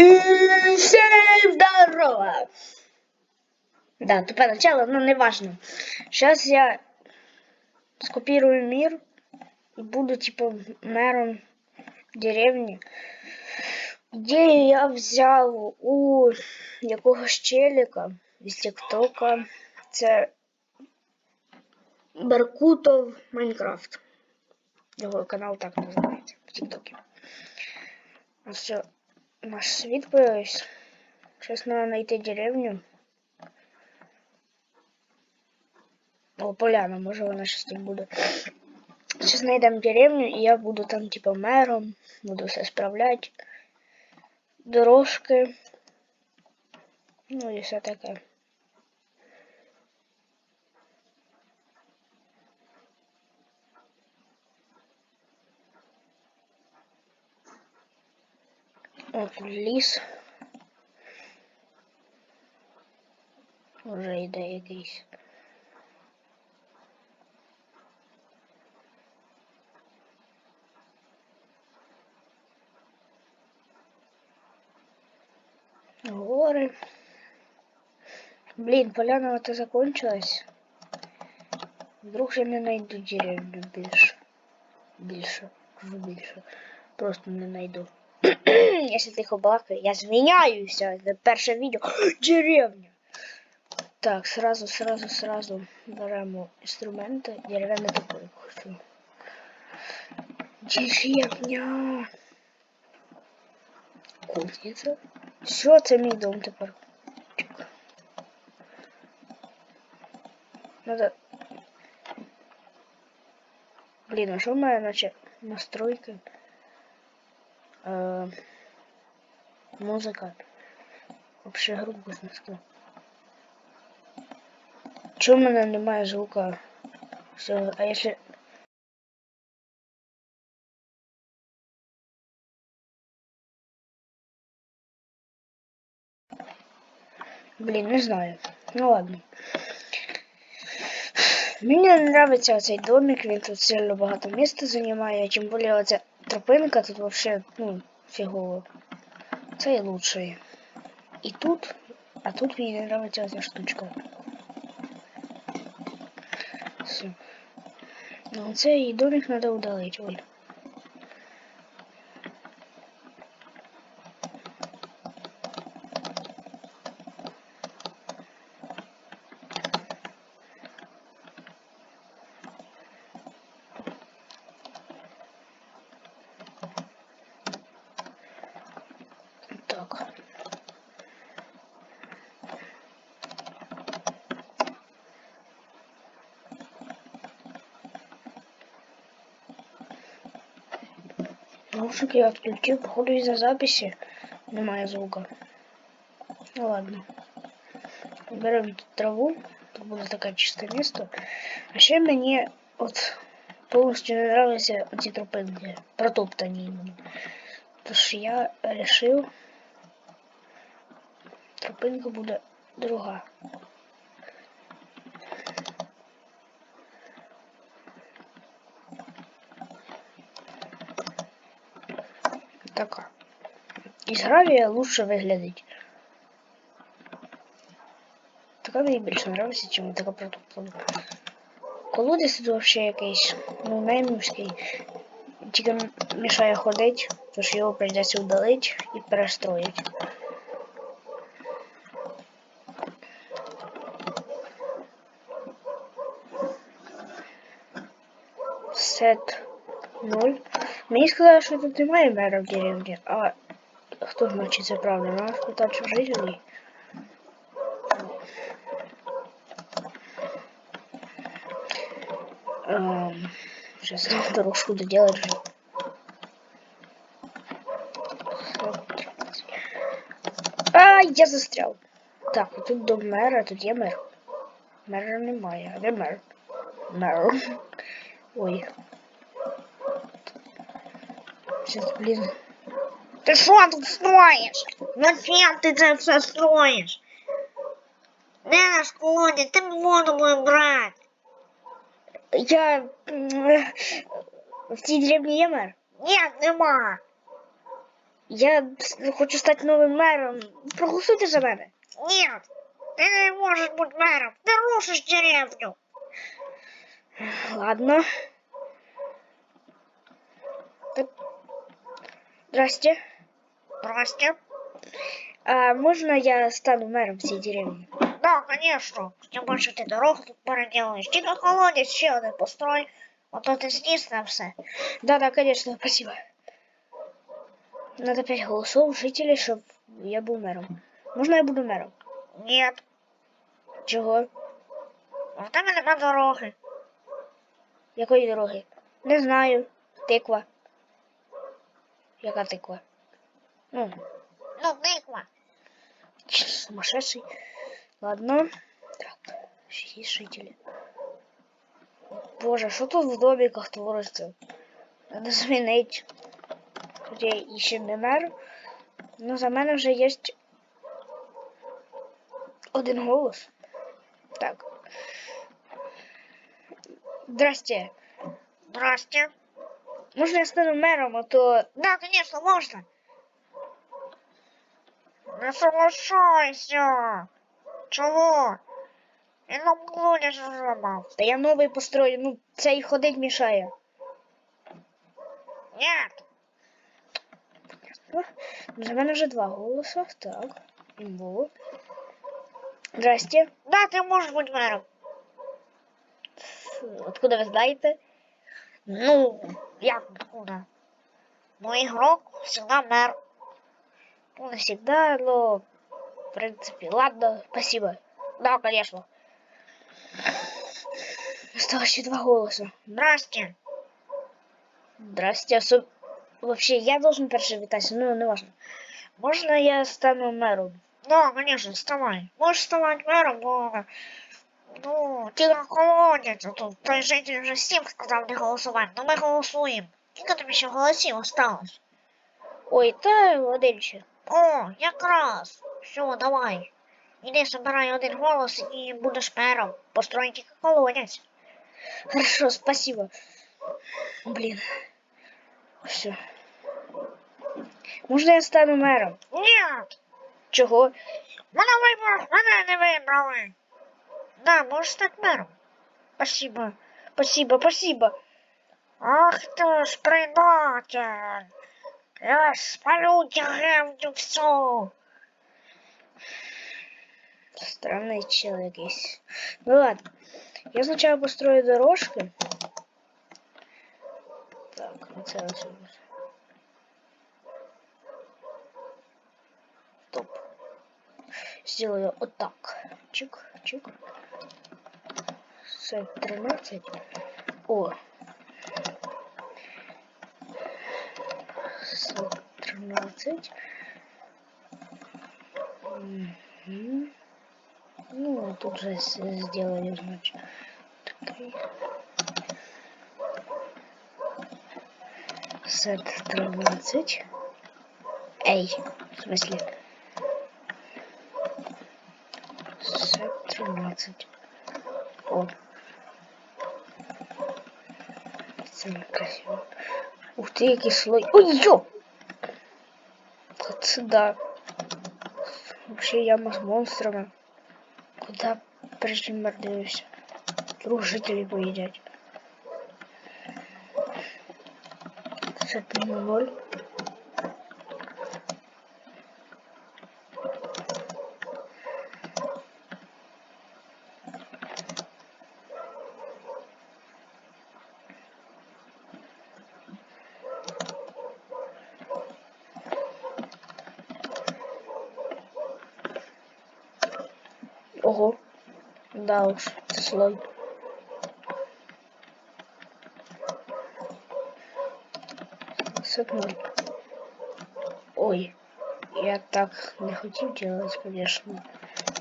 И всем здорово! Да, тупое начало, но не важно. Сейчас я скопирую мир и буду типа мэром деревни. Ідею я взяв у якогось челіка із Тіктока. Це Беркутов Майнкрафт. Його канал так називається в Тіктокі. А все, наш світ появився. Зараз треба знайти деревню. О, поляна, може вона щось тут буде. Зараз знайдемо деревню, і я буду там, типа, мером, буду все справляти. Дорожки. Ну і все таке. О, тут ліс. Уже йде якийсь. Горы. Блин, поляна это закончилась. Вдруг я не найду деревню більше. Більше. Кажу більше. Просто не найду. Если тихо балакаю, я звиняюся. Это перше відео. Деревня. Так, сразу, сразу, сразу беремо інструменти. Дерев'яне такое хочу. Деревня. Кузниця. Все, це мій дом тепер. Надо. Блін, а що в мене наче настройки? Е, музика. Вообще грубо знесло. Чому в мене немає звука? Все, а якщо... Блін, не знаю. Ну ладно. Мені не нравиться цей домик, він тут сильно багато місця займає, тим більше оця тропинка тут вообще, ну, фигово. Це і лучше. І тут, а тут мені не нравиться ця штучка. Все. Ну, цей домик надо удалить, ой. Наушники я отключил, походу из-за записи немає звука. Ну ладно. Беремо тут траву, тут буде таке чисте місто. А ще мені от повністю не нравляться оці тропинки, протоптані іменно. Тож я решив, тропинка буде друга. Така. Гравія лучше виглядить. Така мені більше нравиться, чим така протоптана. Колодязь тут вообще якийсь, ну, наймівський. Тільки мішає ходить, тож його прийдеться удалити і перестроїти. Сет 0. Мені сказали, що тут немає мера в деревні, а хто значить це правда? Надо спитати у жителей. Эм, сейчас дорожку доделать же. А, я застрял. Так, вот тут до мера, тут є мер. Мера немає, а де мер? Мер. Ой. Сейчас, блин. Ты что тут строишь? Зачем ты это все строишь? Не на школе, ты воду будешь брать. Я м, в цій деревні є мер? Ні, нема. Я с- хочу стати новим мером. Проголосуйте за мене. Нет, ты не можешь быть мэром. Ты рушишь деревню. Ладно. Так. Здрасте. Здрасте. А можно я стану мэром всей деревни? Да, конечно. Тем больше ты дорогу тут переделаешь. Тільки колодязь ще один построй. А то ти зніс нам все. Да-да, конечно, спасибо. Надо пять голосов жителей, чтобы я был мэром. Можно я буду мэром? Нет, Чого? в тебе нема дороги. Якої дороги? Не знаю. Тиква. Яка тиква? Ну, Ну, никва. ч- сумасшедший. Ладно. Так, шесть жителей. Боже, що тут в домиках твориться? Надо змінити. Хоча я іще не мер. Ну, за мене вже є один голос. Так. Здрасте. Здрасте. Можна я стану мером, а то Да, конечно, можно. Не соглашайся. Чого? І нам колодязь зламав. Та я новий построю, ну цей ходить мішає. Нет. За мене вже два голоса. Так. Імбо. Здрасте. Да, ти можеш бути мером. Откуда ви знаєте? Ну, як откуда? Ну, игрок всегда мэр. Ну, не всегда, но в принципе. Ладно, спасибо. Да, конечно. Осталось ще два голоса. Здрасте. Здрасте. Особ... Вообще, я должен перший вітатися, ну не важно. Можна я стану мером? Да, конечно, вставай. Можешь вставать мэром, но... Ну, колодязь, а тут той житель вже всім сказав не голосувати, но ми голосуємо. Скільки тобі ще голосів осталось? Ой, та один ще. О, якраз. Все, давай. Іди собирай один голос і будеш. Построй тільки колодязь. Хорошо, спасибо. Блин. Все. Можна я стану мером? Нет! Чого? Мене вибрали, мене не вибрали. Да, можеш стати мером. Спасибо. Спасибо, спасибо. Ах ти ж предатель. Я спалю деревню всю. Странный человек есть. Ну ладно. Я сначала построю дорожки. Так, у нас. Стоп. Сделаю вот так. Чик, чик. С 13. О. С 13. Мгм. Ну, тут же сделали, значит. Сет 13. Эй, в смысле? Сет 13. О. Це красиво. Ух ты, який слой. Ой, ё! Вот сюда. Вообще яма с монстрами. Куда прижимаешься? Вдруг жители поедят. Сет на ноль. Ого. Да уж, це слой. Ноль. Ой, я так не хотів делать, конечно.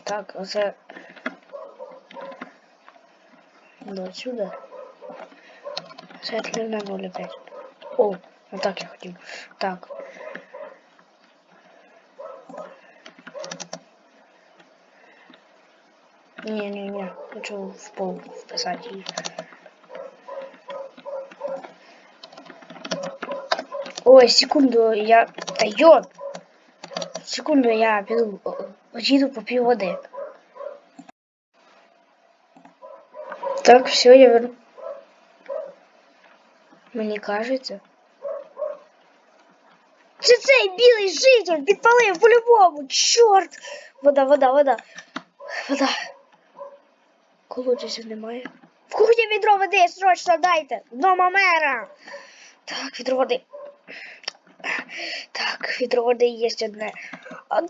Так, за... До отсюда. Сет на ноль опять. О, вот так я хотів. Так. Не-не-не, хочу в пол вписать її. Ой, секунду, я Та йо! Секунду, я піду, о, поїду поп'ю води. Так, все, я верну. Мені кажеться. Це цей білий житель підпалив по-любому. Чорт! Вода, вода, вода. Вода. Колодязів немає. В кухні відро води, срочно дайте! Дома мера! Так, відро води. Так, відро води є одне. А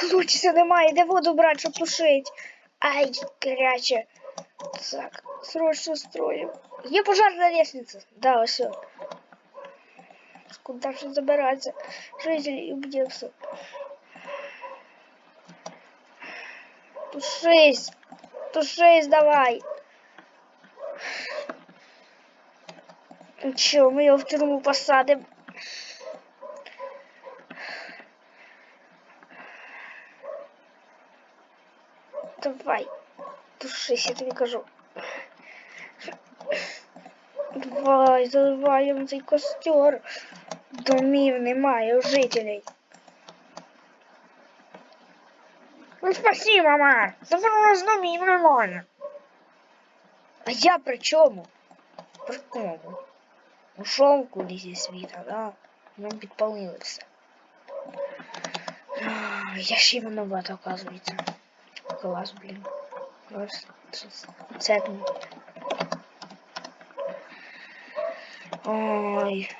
колодязя немає, де воду брати, щоб тушить. Ай, гаряче. Так, срочно строим. Є пожарна лестница. Да, все. Куда же забираться? Жители убьется. Тушись! Тушись давай! Ну чё, мы его в тюрьму посадим? Давай, тушись, я тобі кажу. Давай, заливаємо цей костер. Домів немає у жителей. Ну спасибо, мэр. Тепер у нас домів немає. А я при чому? При кому? Ушов кудись зі світа, да? Нам підпалили все. А, Я ще й винувата, оказується. Клас, блін. Клас. Це тут. Ой.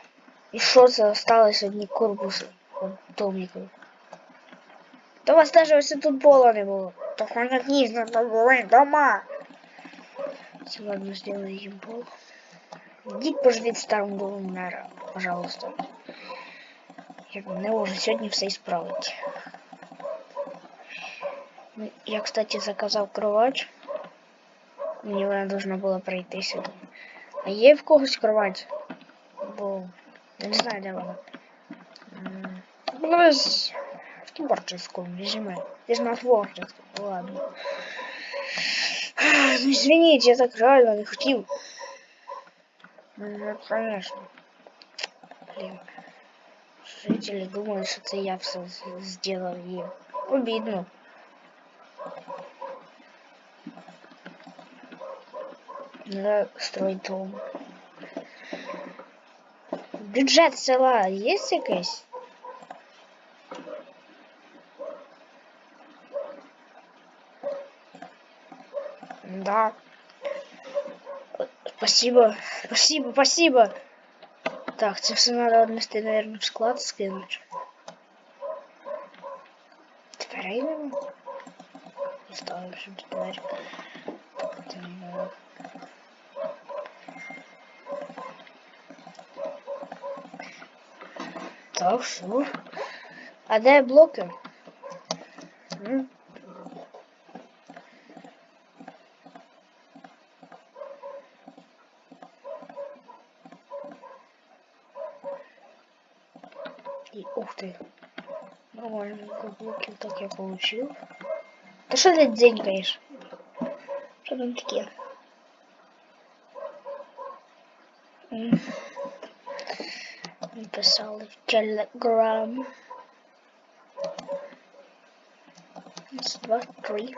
І що це осталось одні корпуси от домиків? Та у вас навіть ось тут пола не було. Них дійсно то були дома. Все, ладно, сделай им пол. Идите поживіть в старому мэра, пожалуйста. Я не можу сьогодні все исправить. Ну, Я, кстати, заказав кровать. Мені вона должна була прийти сюди. А є в когось кровать? Бо я не знаю, де вона. В творческом режиме. Здесь на творческом, ладно. Ну, извините, я так реально не хотів. Ну, конечно. Блин. Жители думают, что это я все сделал им. Обидно. Надо строить дом. Бюджет села есть якийсь? Да. Спасибо, спасибо, спасибо. Так, це все надо отнести, наверное, в склад скинуть. Дверей нема? Ставим сюди двері. Надо. Так, все. А де блоки? И, ух ты. Нормально, блоки так я получил. Да что ты деньгаешь? Что там такие? Написали в Telegram. Раз, два, три.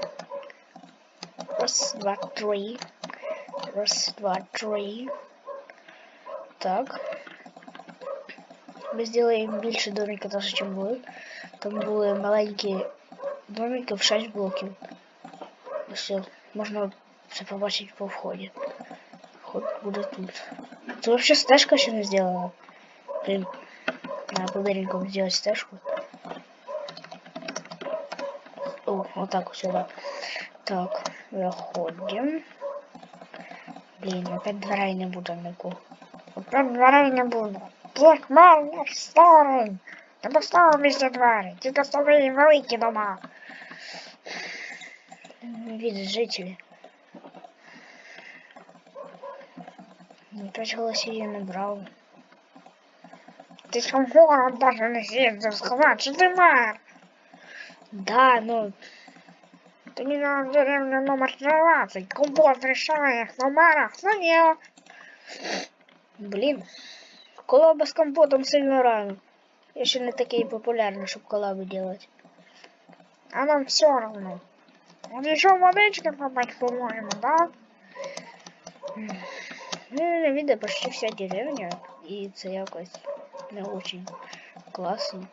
Раз, два, три. Раз, два, три. Так. Ми зробимо більше домика, даже, чим були. Там були маленькі домики в 6 блоків. Все, можна все побачити по вході. Вход буде тут. Це вообще стежка ще не зроблена. Блин, надо быстренько сделать стежку. О, вот так вот сюда. Так, заходим. Блин, опять дверей не буде нику. Опять дверей не буде. Як мер наш старий. Не поставив місце двері, тільки старі великі дома. Видят жители. Ну, Пять голосів я не брав. Ти ж в город даже не з'їздив сказати, що ти мер. Да, ну, Тобі на деревню номер 13. Компот рішає, хто мера, хто ні. блін. Колоба з компотом сильно рано. Я ще не такий популярний, щоб колаби делать. А нам все равно. Вот еще водички попать, по-моему, да? Ну, не відео почти вся деревня, і це якось не очень класно.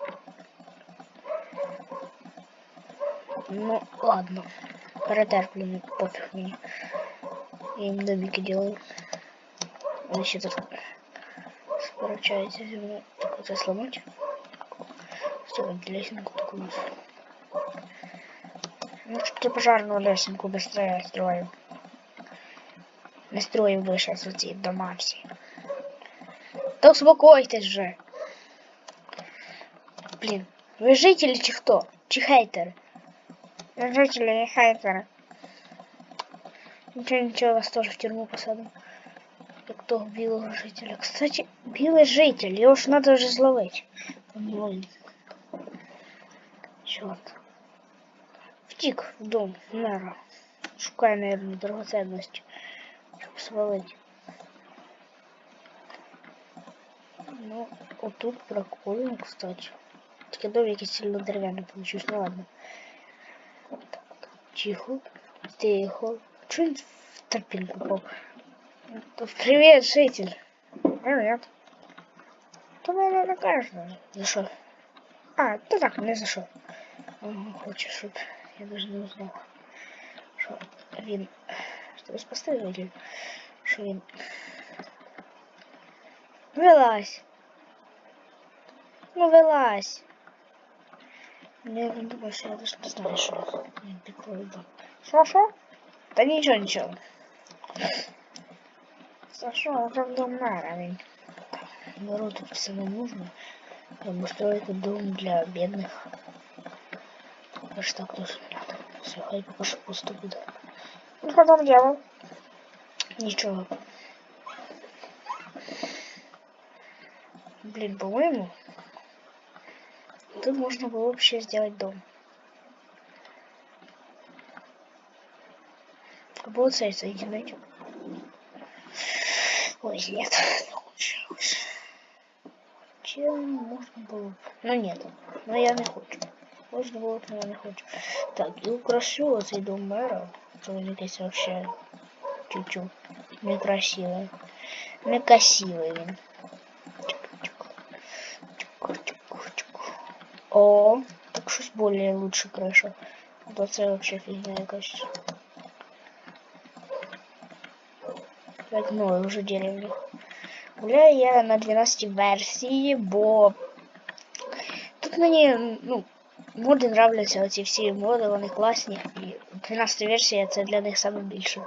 Ну, ладно. Перетерплю, не пофіг мені. Я їм домики делаю. Вони ще тут сперечаються зі мною. Так оце сломать. Сделать лесенку такую. Ну, чтоб ты пожарную лесенку быстрее строил. Не строїв би зараз оці дома всі. Та успокойтесь же. Блін, ви жителі чи хто? Чи хейтери? Жители и хейтеры. Нічого, нічого, вас теж в тюрму посадимо. как того белого жителя. Кстати, белый житель, его ж надо же зловить. Блин. Черт. Втик в дом нара шукай наверное, драгоценности. Чтобы свалить. Ну, вот тут прикольно, кстати. Такие домики сильно деревянные получились. Ну ладно. Так, тихо. Тихо. Чуть в тропинку попал. Привет, житель. Привет. Ты меня накажешь даже. За что? А, ты так, Не за что. Ага, хочешь, чтоб я даже не узнал. Что він... Что ви спасти или Що він... Вилазь. Ну, вилазь. Ну, я думаю, що я даже не знаю, що я прикрою дом. Шо-шо? Та нічого, нічого. Шо-шо, уже в дом мэра, блин. Народ тут все не нужно. Обустроить дом для бедных. Аж так тоже не надо. Все, хай що пусто буде. Ну, что там делал? Нічого. Блин, по-моему, тут можно было вообще сделать дом. Або цей соединить. Ой, нет, не получилось. Чем можно было? б- Ну нет, но я не хочу. Можно было, б, но я не хочу. Так, і украшу оцей дом мера. Це він якийсь вообще чуть-чуть некрасивый. Некрасивый він. Чук-чук-чук-чук-чук. О, так щось более лучше криша. А то це вообще фігня якась. ну, вже деревню. Гуляю я на 12 версії, бо тут мені, ну, моди нравляться, оці всі моди, вони класні. І 12 версія це для них саме більше.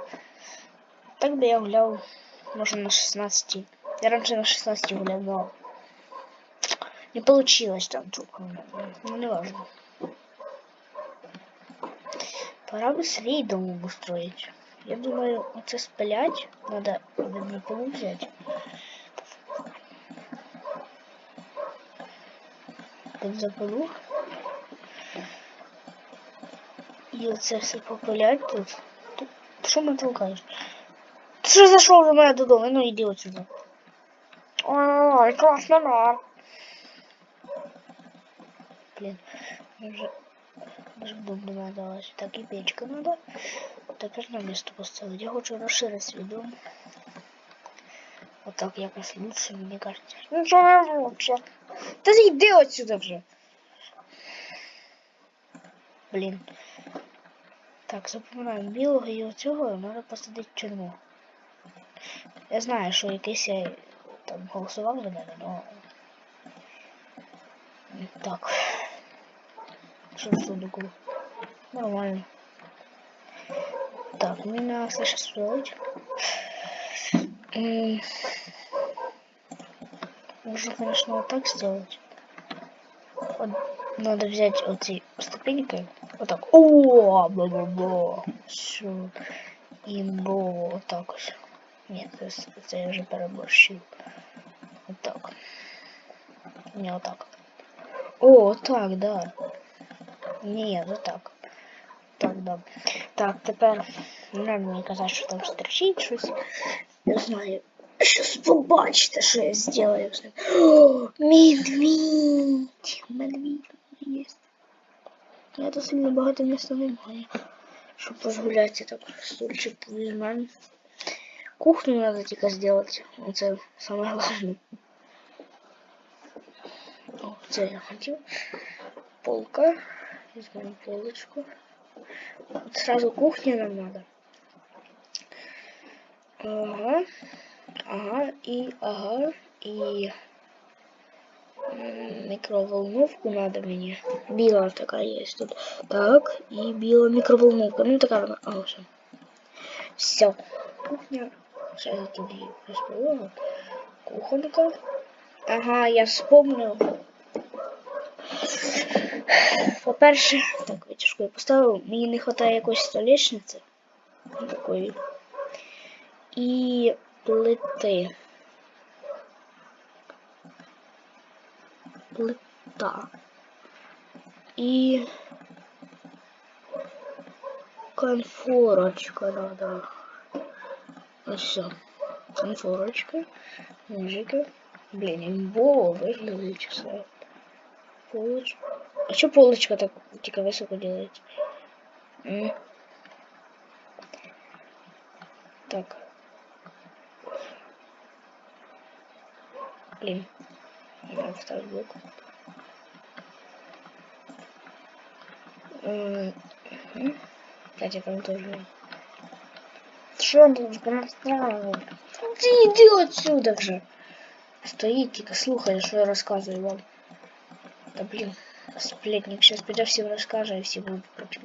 Так би я гуляв, може на 16. Я раніше на 16 гуляв, но не получилось там тупо. Ну, не важно. Пора бы свій дом обустроить. Я думаю, оце спилять. Надо бензопилу взять. Бензопилу. І оце все попилять тут. Тут що мене толкаєш? Ти що зайшов до мене додому? Ну іди отсюда. Ой, классный мэр. Блин, мне уже даже дом не надалось. Так, и печка надо. Тепер на місто поставити. Я хочу розширити свій дом. Отак якось лучше, мені кажется. Ничего не лучше. Та зайди отсюда вже. Блін. Так, запоминаємо білого і оцього треба посадити в тюрму. Я знаю, що якийсь я там голосував за мене, но... Так. Що в сундуку? Нормально. Так, меня все сейчас. М, Можно, конечно, вот так сделать. Вот надо взять вот эти ступеньки. Вот так. О, бла-бла-бла. Все. Имбово. Вот так вот. Нет, это, я уже переборщил. Вот так. Не вот так. О, вот так, да. Ні, ну так. Так, да. Так, тепер не треба мені казати, що там стерчить щось. Я знаю. Щас побачите, що я зроблю з ним. О, Медвідь! Медвідь є. Я тут сильно багато місця немає. Щоб розгулятися так стульчик візьмемо. Кухню надо тільки зробити. Це саме головне. О, це я хотів. Полка. Візьмемо полочку. От сразу кухню нам надо. Ага. Ага, и ага, и микроволновку надо мне. Біла такая есть тут. Так, и біла микроволновка. Ну такая она. Ага, все. Все. Кухня. Сейчас я тут розповім. Кухонька. Ага, я вспомнив. По-перше, так, витяжку я поставив. Мені не вистачає якоїсь столешниці. Такої. І плити. Плита. І конфорочка надо. Ось все. Конфорочка. Ножики. Блин, имбово выглядит часа. Полочка. А что полочка так тільки высоко делается? Блин. Надо вставить блок. М, мгм. Кстати, там тоже. Что тут пространство? Ты иди отсюда же. Стоит, тільки слухай, що я розказую вам. Да блин, сплетник сейчас придет всем расскажет, и все будут против.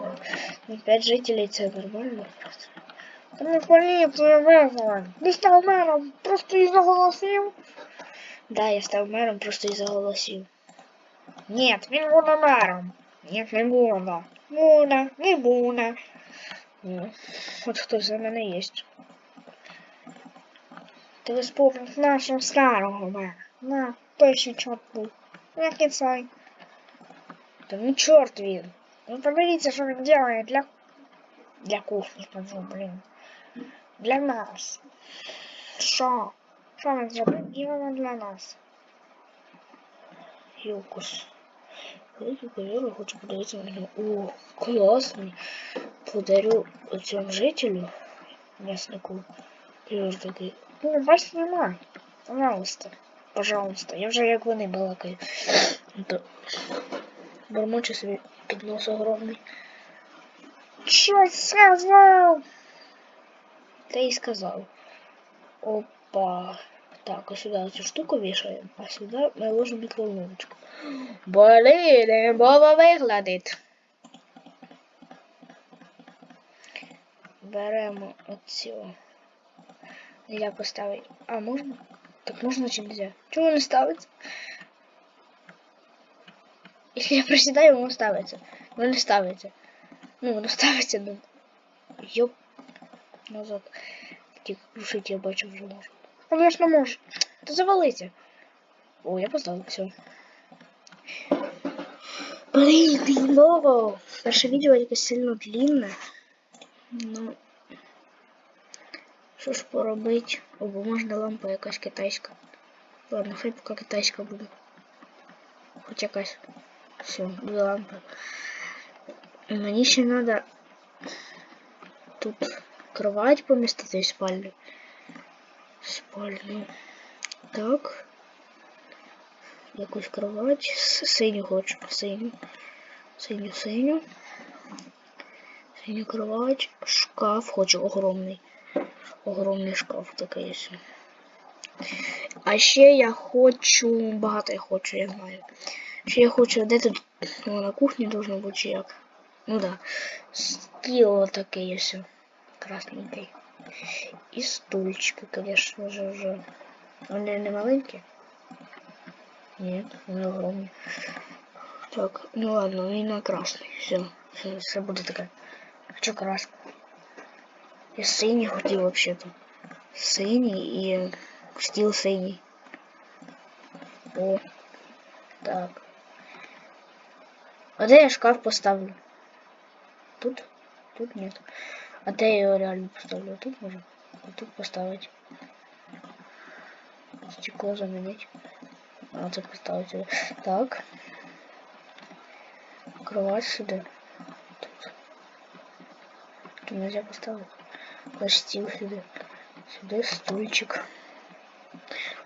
Ну, пять жителей, это нормально просто. Та не поліцію визвали. Ти став мером, просто і заголосив. Да, я став мером просто из-за голосів. Ні, він буде мером. Ні, не буде. Буде, не буде. Ну, от хтось за мене є. Ти ви спомнив нашого старого мера. На, ще чорт був. Як і цей. Та ну чорт він. Ну подивіться, що він делає для... Для кухні, кажу, блін. Для нас. Що? Що він зробив? Іменно для нас. Юкус. Великий ковір, хочу подивитися на нього. О, класний. Подарю цьому жителю, м'яснику. Ключ такий. Ну, вас нема. Пожалуйста. Пожалуйста. Я вже як вони балакаю. То бормоче собі під нос огромний. Що сказав? Та й сказав. Опа. Так, а сюди цю штуку вішаємо, а сюди ми ложимо мікроволновочку. Блін, баба виглядить. Беремо оцю. Нельзя поставити. А, можна? Так можна чи нельзя? Чому не ставиться? Якщо я присідаю, воно ставиться. Воно не ставиться. Ну, воно ставиться, ну. Йоп. Назад. Тільки крушить, я бачу вже можу. Конечно, може. То завалиться. О, я поставил все. Блин, ты ново. Наше відео якось сильно длинне. Ну. Що ж поробить? О, бо лампа якась китайська. Ладно, хай поки китайська буде. Хоч якась. Все, дві лампи. Мені ще треба тут кровать помістити в спальню. Спальню. Так. Якусь кровать. Синю хочу. Синю. Синю, синю. Синю кровать. Шкаф хочу огромний. Огромний шкаф такий. А ще я хочу. Багато я хочу, я знаю. Ще я хочу. Де тут? О, на кухні должно бути чи як. Ну да. Стіл такий ось. Красненький. І стульчики, конечно же, вже. Вони не маленькі? Ні, вони огромні. Так, ну ладно, він на красний. Все, все, все буде таке. Хочу краску. Я синій хотів вообще-то. Синій і стіл синій. О, так. А де я шкаф поставлю? Тут? Тут нет. А де я його реально поставлю? Тут можу? А тут поставить. Стекло заменить. Це поставить сюди. Так. Кровать сюди. Тут. Тут нельзя поставить. Наш стіл сюди. Сюди стульчик.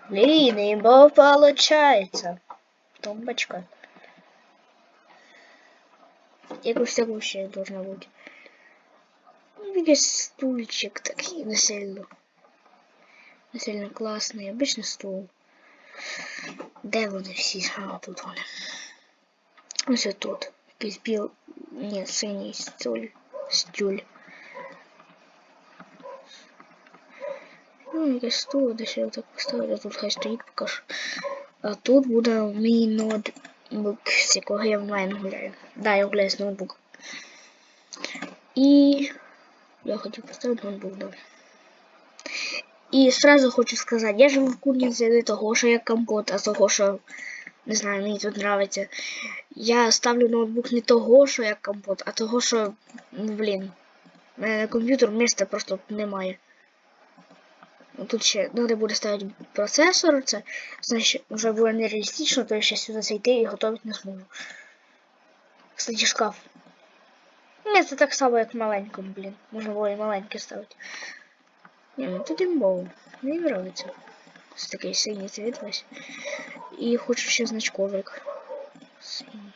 Блин, ибо получается. Тумбочка. Якось так вообще должна бути Видишь, стульчик такий не сильно. Не сильно класний. Обичний стул. Де вони всі? А, тут вони. Ось тут. Якийсь біл. Ні, синій стюль. Стюль. Ну, якийсь стул, де ще його так поставити, тут хай стоїть поки що. А тут буде мій ноутбук, з якого я онлайн гуляю. Да, я гуляю з ноутбук. І я хотів поставити ноутбук, да. І сразу хочу сказати, я живу в курниці не того, що я компот, а того, що не знаю, мені тут нравиться. Я ставлю ноутбук не того, що я компот, а того, що, ну, блін, на комп'ютер місця просто немає. Ну, Тут ще треба буде ставити процесор, це значить вже буде нереалістично, то я ще сюди зайти і готувати не зможу. Кстати, шкаф. Ні, це так само, як в маленькому, блін. Можна було і маленьке ставити. Ні, ну тут імбово. Мені подобається. Ось такий синій цвіт весь. І хочу ще значковик. Синій.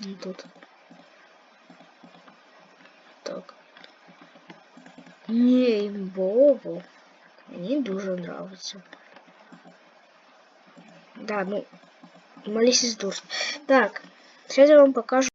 Ну тут. Так. Не, імбово. Мені дуже нравится. Да, ну, Малисис Дурс. Так, сейчас я вам покажу.